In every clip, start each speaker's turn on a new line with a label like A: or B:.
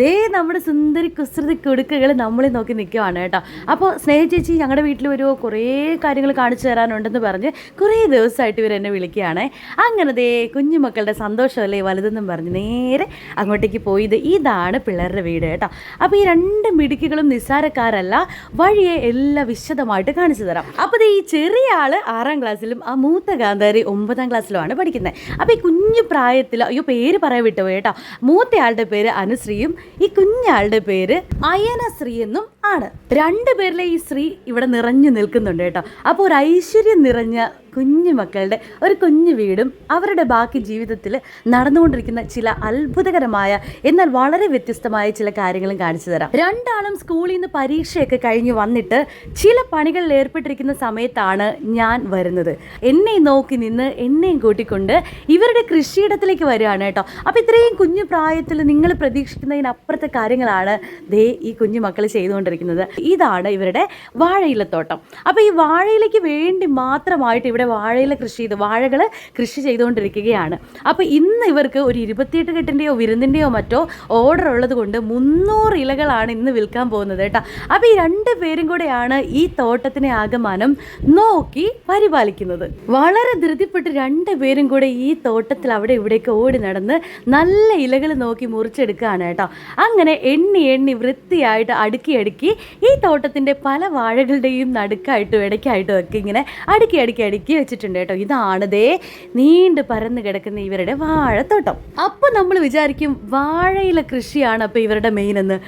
A: ദേ നമ്മുടെ സുന്ദരി കുസൃതി കുടുക്കുകൾ നമ്മളെ നോക്കി നിൽക്കുവാണ് കേട്ടോ. അപ്പോൾ സ്നേഹ ചേച്ചി ഞങ്ങളുടെ വീട്ടിൽ വരുമോ കുറേ കാര്യങ്ങൾ കാണിച്ചു തരാനുണ്ടെന്ന് പറഞ്ഞ് കുറേ ദിവസമായിട്ട് ഇവർ എന്നെ വിളിക്കുകയാണ്. അങ്ങനെ ദേ കുഞ്ഞുമക്കളുടെ സന്തോഷമല്ലേ വലുതെന്നും പറഞ്ഞ് നേരെ അങ്ങോട്ടേക്ക് പോയത് ഇതാണ് പിള്ളേരുടെ വീട് കേട്ടോ. അപ്പോൾ ഈ രണ്ട് മിടുക്കികളും നിസ്സാരക്കാരല്ല വഴിയെ എല്ലാം വിശദമായിട്ട് കാണിച്ചു തരാം. അപ്പോൾ ഈ ചെറിയ ആൾ ആറാം ക്ലാസ്സിലും ആ മൂത്ത ഗാന്ധാരി ഒമ്പതാം ക്ലാസ്സിലുമാണ് പഠിക്കുന്നത് അപ്പോൾ ഈ കുഞ്ഞു പ്രായത്തിൽ അയ്യോ പേര് പറയാൻ വിട്ടു കേട്ടോ. മൂത്തയാളുടെ പേര് അനുശ്രീയും ഈ കുഞ്ഞാളുടെ പേര് അയന ശ്രീ എന്നും ആണ്. രണ്ടു പേരിലെ ഈ ശ്രീ ഇവിടെ നിറഞ്ഞു നിൽക്കുന്നുണ്ട് കേട്ടോ. അപ്പോൾ ഒരു ഐശ്വര്യം നിറഞ്ഞ കുഞ്ഞു മക്കളുടെ ഒരു കുഞ്ഞു വീടും അവരുടെ ബാക്കി ജീവിതത്തിൽ നടന്നുകൊണ്ടിരിക്കുന്ന ചില അത്ഭുതകരമായ എന്നാൽ വളരെ വ്യത്യസ്തമായ ചില കാര്യങ്ങളും കാണിച്ചു തരാം. രണ്ടാളും സ്കൂളിൽ നിന്ന് പരീക്ഷയൊക്കെ കഴിഞ്ഞ് വന്നിട്ട് ചില പണികളിൽ ഏർപ്പെട്ടിരിക്കുന്ന സമയത്താണ് ഞാൻ വരുന്നത്. എന്നെ നോക്കി നിന്ന് എന്നെയും കൂട്ടിക്കൊണ്ട് ഇവരുടെ കൃഷിയിടത്തിലേക്ക് വരികയാണ് കേട്ടോ. അപ്പോൾ ഇത്രയും കുഞ്ഞു പ്രായത്തിൽ നിങ്ങൾ പ്രതീക്ഷിക്കുന്നതിനപ്പുറത്തെ കാര്യങ്ങളാണ് ദേ ഈ കുഞ്ഞു മക്കൾ ചെയ്തുകൊണ്ടിരിക്കുന്നത്. ഇതാണ് ഇവരുടെ വാഴയിലത്തോട്ടം. അപ്പോൾ ഈ വാഴയിലേക്ക് വേണ്ടി മാത്രമായിട്ട് ഇവിടെ വാഴയില കൃഷി ചെയ്ത് വാഴകൾ കൃഷി ചെയ്തുകൊണ്ടിരിക്കുകയാണ്. അപ്പോൾ ഇന്ന് ഇവർക്ക് ഒരു ഇരുപത്തിയെട്ട് കെട്ടിന്റെയോ വിരുന്നിന്റെയോ മറ്റോ ഓർഡർ ഉള്ളത് കൊണ്ട് മുന്നൂറ് ഇലകളാണ് ഇന്ന് വിൽക്കാൻ പോകുന്നത് കേട്ടോ. അപ്പോൾ ഈ രണ്ട് പേരും കൂടെയാണ് ഈ തോട്ടത്തിനെ ആകമാനം നോക്കി പരിപാലിക്കുന്നത്. വളരെ ധൃതിപ്പെട്ട് രണ്ട് പേരും കൂടെ ഈ തോട്ടത്തിൽ അവിടെ ഇവിടേക്ക് ഓടി നടന്ന് നല്ല ഇലകൾ നോക്കി മുറിച്ചെടുക്കുകയാണ് കേട്ടോ. അങ്ങനെ എണ്ണി എണ്ണി വൃത്തിയായിട്ട് അടുക്കി അടുക്കി ഈ തോട്ടത്തിന്റെ പല വാഴകളുടെയും നടുക്കായിട്ടും ഇടയ്ക്കായിട്ടും ഒക്കെ ഇങ്ങനെ അടുക്കി അടുക്കി അടുക്കി വെച്ചിട്ടുണ്ട് കേട്ടോ. ദേ നീണ്ട് പരന്ന് കിടക്കുന്ന ഇവരുടെ വാഴത്തോട്ടം. അപ്പോൾ നമ്മൾ വിചാരിക്കും വാഴയില കൃഷിയാണ് അപ്പോൾ ഇവരുടെ മെയിൻ എന്ന്.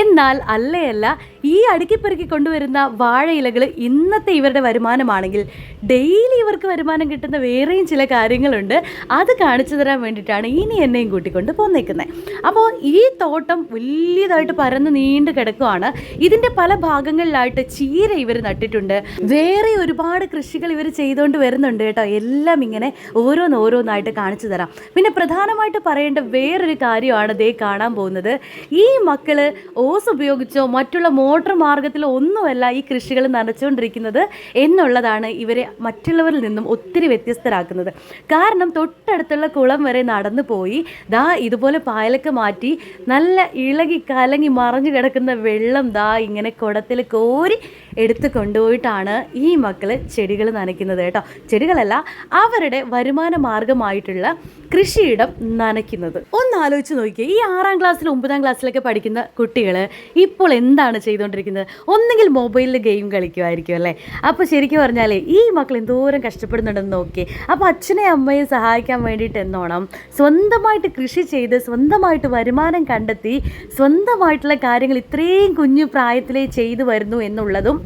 A: എന്നാൽ അല്ലയല്ല ഈ അടുക്കിപ്പെറുക്കി കൊണ്ടുവരുന്ന വാഴയിലകൾ ഇന്നത്തെ ഇവരുടെ വരുമാനമാണെങ്കിൽ ഡെയിലി ഇവർക്ക് വരുമാനം കിട്ടുന്ന വേറെയും ചില കാര്യങ്ങളുണ്ട്. അത് കാണിച്ചു തരാൻ വേണ്ടിയിട്ടാണ് ഇനി എന്നെയും കൂട്ടിക്കൊണ്ട് പോന്നേക്കുന്നത് അപ്പോൾ ഈ തോട്ടം വലിയതായിട്ട് പരന്ന് നീണ്ടു കിടക്കുകയാണ് ഇതിന്റെ പല ഭാഗങ്ങളിലായിട്ട് ചീര ഇവർ നട്ടിട്ടുണ്ട്. വേറെ ഒരുപാട് കൃഷികൾ ഇവർ ചെയ്തുകൊണ്ട് വരുന്നുണ്ട് കേട്ടോ. എല്ലാം ഇങ്ങനെ ഓരോന്ന് ഓരോന്നായിട്ട് കാണിച്ചു തരാം. പിന്നെ പ്രധാനമായിട്ട് പറയേണ്ട വേറൊരു കാര്യമാണ് ദേ കാണാൻ പോകുന്നത്. ഈ മക്കൾ ഓസ് ഉപയോഗിച്ചോ മറ്റുള്ള മോട്ടോർ മാർഗത്തിലോ ഒന്നുമല്ല ഈ കൃഷികൾ നനച്ചുകൊണ്ടിരിക്കുന്നത് എന്നുള്ളതാണ് ഇവരെ മറ്റുള്ളവരിൽ നിന്നും ഒത്തിരി വ്യത്യസ്തരാക്കുന്നത്. കാരണം തൊട്ടടുത്തുള്ള കുളം വരെ നടന്നു പോയി. ദാ ഇതുപോലെ പായലൊക്കെ മാറ്റി നല്ല ഇളകി കലങ്ങി മറഞ്ഞു കിടക്കുന്ന വെള്ളം ദാ ഇങ്ങനെ കുടത്തിൽ കോരി എടുത്ത് കൊണ്ടുപോയിട്ടാണ് ഈ മക്കൾ ചെടികൾ നനയ്ക്കുന്നത് കേട്ടോ. ചെടികളല്ല അവരുടെ വരുമാന മാർഗമായിട്ടുള്ള കൃഷിയിടം നനയ്ക്കുന്നത്. ഒന്ന് ആലോചിച്ച് നോക്കിയേ ഈ ആറാം ക്ലാസ്സിലും ഒമ്പതാം ക്ലാസ്സിലൊക്കെ പഠിക്കുന്ന കുട്ടികൾ ഇപ്പോൾ എന്താണ് ചെയ്തുകൊണ്ടിരിക്കുന്നത്? ഒന്നെങ്കിൽ മൊബൈലിൽ ഗെയിം കളിക്കുമായിരിക്കും അല്ലേ? അപ്പോൾ ശരിക്കും പറഞ്ഞാൽ ഈ മക്കൾ എന്തോരം കഷ്ടപ്പെടുന്നുണ്ടെന്ന് നോക്കി അപ്പോൾ അച്ഛനെ അമ്മയെ സഹായിക്കാൻ വേണ്ടിയിട്ട് എന്നോണം സ്വന്തമായിട്ട് കൃഷി ചെയ്ത് സ്വന്തമായിട്ട് വരുമാനം കണ്ടെത്തി സ്വന്തമായിട്ടുള്ള കാര്യങ്ങൾ ഇത്രയും കുഞ്ഞു പ്രായത്തിലേ ചെയ്തു വരുന്നു എന്നുള്ളതും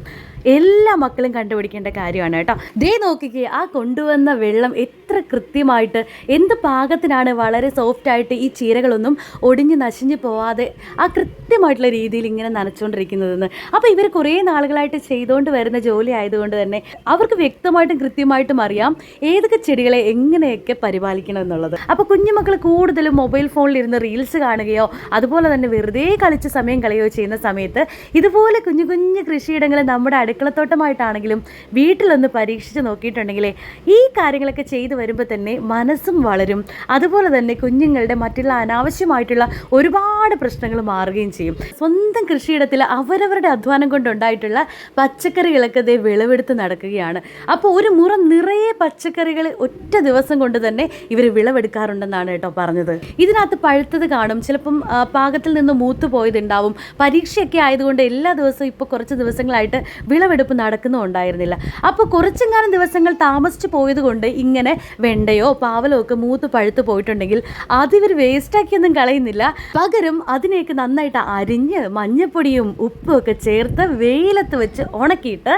A: എല്ലാ മക്കളും കണ്ടുപിടിക്കേണ്ട കാര്യമാണ് കേട്ടോ. ദേ നോക്കിക്കേ ആ കൊണ്ടുവന്ന വെള്ളം എത്ര കൃത്യമായിട്ട് എന്ത് പാകത്തിനാണ് വളരെ സോഫ്റ്റ് ആയിട്ട് ഈ ചീരകളൊന്നും ഒടിഞ്ഞ് നശിഞ്ഞ് പോവാതെ ആ കൃത്യമായിട്ടുള്ള രീതിയിൽ ഇങ്ങനെ നനച്ചുകൊണ്ടിരിക്കുന്നതെന്ന് അപ്പോൾ ഇവർ കുറേ നാളുകളായിട്ട് ചെയ്തുകൊണ്ട് വരുന്ന ജോലി ആയതുകൊണ്ട് തന്നെ അവർക്ക് വ്യക്തമായിട്ടും കൃത്യമായിട്ടും അറിയാം ഏതൊക്കെ ചെടികളെ എങ്ങനെയൊക്കെ പരിപാലിക്കണം എന്നുള്ളത്. അപ്പോൾ കുഞ്ഞുമക്കൾ കൂടുതലും മൊബൈൽ ഫോണിൽ ഇരുന്ന് റീൽസ് കാണുകയോ അതുപോലെ തന്നെ വെറുതെ കളിച്ച് സമയം കളയുകയോ ചെയ്യുന്ന സമയത്ത് ഇതുപോലെ കുഞ്ഞു കുഞ്ഞു കൃഷിയിടങ്ങൾ നമ്മുടെ അടുക്കളത്തോട്ടമായിട്ടാണെങ്കിലും വീട്ടിലൊന്ന് പരീക്ഷിച്ച് നോക്കിയിട്ടുണ്ടെങ്കിൽ ഈ കാര്യങ്ങളൊക്കെ ചെയ്തു വരുമ്പോൾ തന്നെ മനസ്സും വളരും. അതുപോലെ തന്നെ കുഞ്ഞുങ്ങളുടെ മറ്റുള്ള അനാവശ്യമായിട്ടുള്ള ഒരുപാട് പ്രശ്നങ്ങൾ മാറുകയും ചെയ്യും. സ്വന്തം കൃഷിയിടത്തിൽ അവരവരുടെ അധ്വാനം കൊണ്ടുണ്ടായിട്ടുള്ള പച്ചക്കറികളൊക്കെ ഇതേ വിളവെടുത്ത് നടക്കുകയാണ്. അപ്പോൾ ഒരു മുറ നിറയെ പച്ചക്കറികൾ ഒറ്റ ദിവസം കൊണ്ട് തന്നെ ഇവർ വിളവെടുക്കാറുണ്ടെന്നാണ് കേട്ടോ പറഞ്ഞത്. ഇതിനകത്ത് പഴുത്തത് കാണും. ചിലപ്പം പാകത്തിൽ നിന്ന് മൂത്തു പോയതുണ്ടാവും. പരീക്ഷയൊക്കെ ആയതുകൊണ്ട് എല്ലാ ദിവസവും ഇപ്പോൾ കുറച്ച് ദിവസങ്ങളായിട്ട് വിളവെടുപ്പ് നടക്കുന്നുണ്ടായിരുന്നില്ല. അപ്പോൾ കുറച്ചെങ്ങാനും ദിവസങ്ങൾ താമസിച്ച് പോയതുകൊണ്ട് ഇങ്ങനെ വെണ്ടയോ പാവലോ ഒക്കെ മൂത്ത് പഴുത്ത് പോയിട്ടുണ്ടെങ്കിൽ അതിവർ വേസ്റ്റാക്കിയൊന്നും കളയുന്നില്ല. പകരം അതിനെയൊക്കെ നന്നായിട്ട് അരിഞ്ഞ് മഞ്ഞപ്പൊടിയും ഉപ്പും ഒക്കെ ചേർത്ത് വെയിലത്ത് വെച്ച് ഉണക്കിയിട്ട്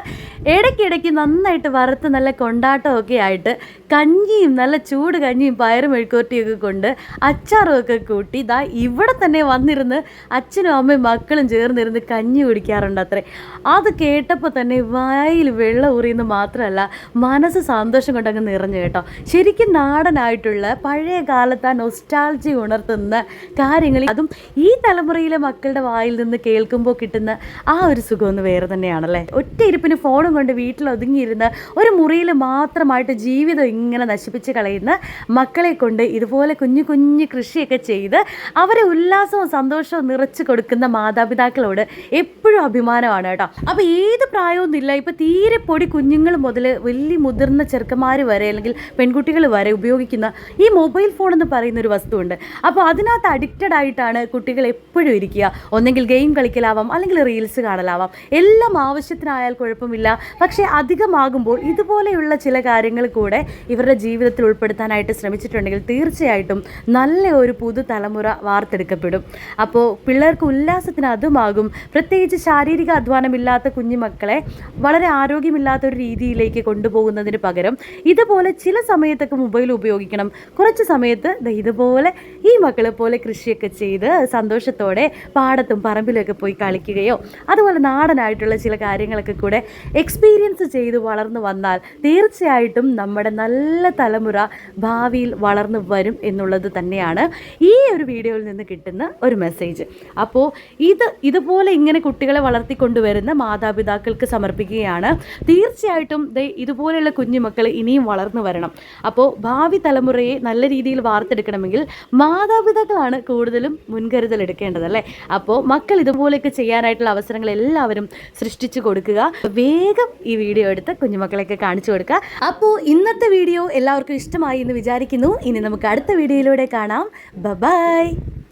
A: ഇടയ്ക്കിടയ്ക്ക് നന്നായിട്ട് വറുത്ത് നല്ല കൊണ്ടാട്ടമൊക്കെ ആയിട്ട് കഞ്ഞിയും നല്ല ചൂട് കഞ്ഞിയും പയറും മെഴുക്കോട്ടിയൊക്കെ കൊണ്ട് അച്ചാറും ഒക്കെ കൂട്ടി ഇതാ ഇവിടെ തന്നെ വന്നിരുന്ന് അച്ഛനും അമ്മയും മക്കളും ചേർന്നിരുന്ന് കഞ്ഞി കുടിക്കാറുണ്ട് അത്രേ. അത് കേട്ടപ്പോൾ തന്നെ വായിൽ വെള്ളം ഊറിയെന്ന് മാത്രമല്ല മനസ്സ് സന്തോഷം കൊണ്ടങ്ങ് നിറഞ്ഞു കേട്ടോ. ശരിക്കും നാടനായിട്ടുള്ള പഴയ കാലത്ത് ആ നൊസ്റ്റാൾജി ഉണർത്തുന്ന കാര്യങ്ങൾ അതും ഈ തലമുറയിലെ മക്കളുടെ വായിൽ നിന്ന് കേൾക്കുമ്പോൾ കിട്ടുന്ന ആ ഒരു സുഖം ഒന്ന് വേറെ തന്നെയാണല്ലേ? ഒറ്റ ഇരിപ്പിന് ഫോണും കൊണ്ട് വീട്ടിൽ ഒതുങ്ങിയിരുന്ന ഒരു മുറിയിൽ മാത്രമായിട്ട് ജീവിതം ഇങ്ങനെ നശിപ്പിച്ച് കളയുന്ന മക്കളെ കൊണ്ട് ഇതുപോലെ കുഞ്ഞു കുഞ്ഞു കൃഷിയൊക്കെ ചെയ്ത് അവരെ ഉല്ലാസവും സന്തോഷവും നിറച്ചു കൊടുക്കുന്ന മാതാപിതാക്കളോട് എപ്പോഴും അഭിമാനമാണ് കേട്ടോ. അപ്പോൾ ഏത് പ്രായമൊന്നുമില്ല ഇപ്പോൾ തീരെ പൊടി കുഞ്ഞുങ്ങൾ മുതൽ വലിയ മുതിർന്ന ചെറുക്കന്മാർ വരെ അല്ലെങ്കിൽ പെൺകുട്ടികൾ വരെ ഉപയോഗിക്കുന്ന ഈ മൊബൈൽ ഫോൺ എന്ന് പറയുന്ന ഒരു വസ്തുവുണ്ട്. അപ്പോൾ അതിനകത്ത് അഡിക്റ്റഡ് ആയിട്ടാണ് കുട്ടികൾ എപ്പോഴും ഇരിക്കുക. ഒന്നെങ്കിൽ ഗെയിം കളിക്കലാവാം അല്ലെങ്കിൽ റീൽസ് കാണലാവാം. എല്ലാം ആവശ്യത്തിനായാൽ കുഴപ്പമില്ല. പക്ഷേ അധികമാകുമ്പോൾ ഇതുപോലെയുള്ള ചില കാര്യങ്ങൾ കൂടെ ഇവരുടെ ജീവിതത്തിൽ ഉൾപ്പെടുത്താനായിട്ട് ശ്രമിച്ചിട്ടുണ്ടെങ്കിൽ തീർച്ചയായിട്ടും നല്ല ഒരു പുതുതലമുറ വാർത്തെടുക്കപ്പെടും. അപ്പോൾ പിള്ളേർക്ക് ഉല്ലാസത്തിന് അതുമാകും. പ്രത്യേകിച്ച് ശാരീരിക അധ്വാനമില്ലാത്ത കുഞ്ഞുമക്കളെ വളരെ ആരോഗ്യമില്ലാത്ത ഒരു രീതിയിലേക്ക് കൊണ്ടുപോകുന്നതിന് പകരം ഇതുപോലെ ചില സമയത്തൊക്കെ മൊബൈൽ ഉപയോഗിക്കണം. കുറച്ച് സമയത്ത് ഇതുപോലെ ഈ മക്കളെ പോലെ കൃഷിയൊക്കെ ചെയ്ത് സന്തോഷത്തോടെ പാടത്തും പറമ്പിലൊക്കെ പോയി കളിക്കുകയോ അതുപോലെ നാടനായിട്ടുള്ള ചില കാര്യങ്ങളൊക്കെ കൂടെ എക്സ്പീരിയൻസ് ചെയ്ത് വളർന്നു വന്നാൽ തീർച്ചയായിട്ടും നമ്മുടെ നല്ല തലമുറ ഭാവിയിൽ വളർന്നു വരും എന്നുള്ളത് തന്നെയാണ് ഈ ഒരു വീഡിയോയിൽ നിന്ന് കിട്ടുന്ന ഒരു മെസ്സേജ് അപ്പോൾ ഇത് ഇതുപോലെ ഇങ്ങനെ കുട്ടികളെ വളർത്തിക്കൊണ്ടുവരുന്ന മാതാപിതാക്കൾക്ക് സമർപ്പിക്കുകയാണ്. തീർച്ചയായിട്ടും ഇതുപോലെയുള്ള കുഞ്ഞുമക്കൾ ഇനിയും വളർന്നു വരണം. അപ്പോൾ ഭാവി തലമുറയെ നല്ല രീതിയിൽ വാർത്തെടുക്കണമെങ്കിൽ മാതാപിതാക്കളാണ് കൂടുതലും മുൻകരുതൽ എടുക്കേണ്ടത് അല്ലേ? അപ്പോൾ മക്കൾ ഇതുപോലെയൊക്കെ ചെയ്യാനായിട്ടുള്ള അവസരങ്ങൾ എല്ലാവരും സൃഷ്ടിച്ചു കൊടുക്കുക. വേഗം ഈ വീഡിയോ എടുത്ത് കുഞ്ഞുമക്കളെയൊക്കെ കാണിച്ചു കൊടുക്കുക. അപ്പോൾ ഇന്നത്തെ വീഡിയോ എല്ലാവർക്കും ഇഷ്ടമായി എന്ന് വിചാരിക്കുന്നു. ഇനി നമുക്ക് അടുത്ത വീഡിയോയിലൂടെ കാണാം. ബൈ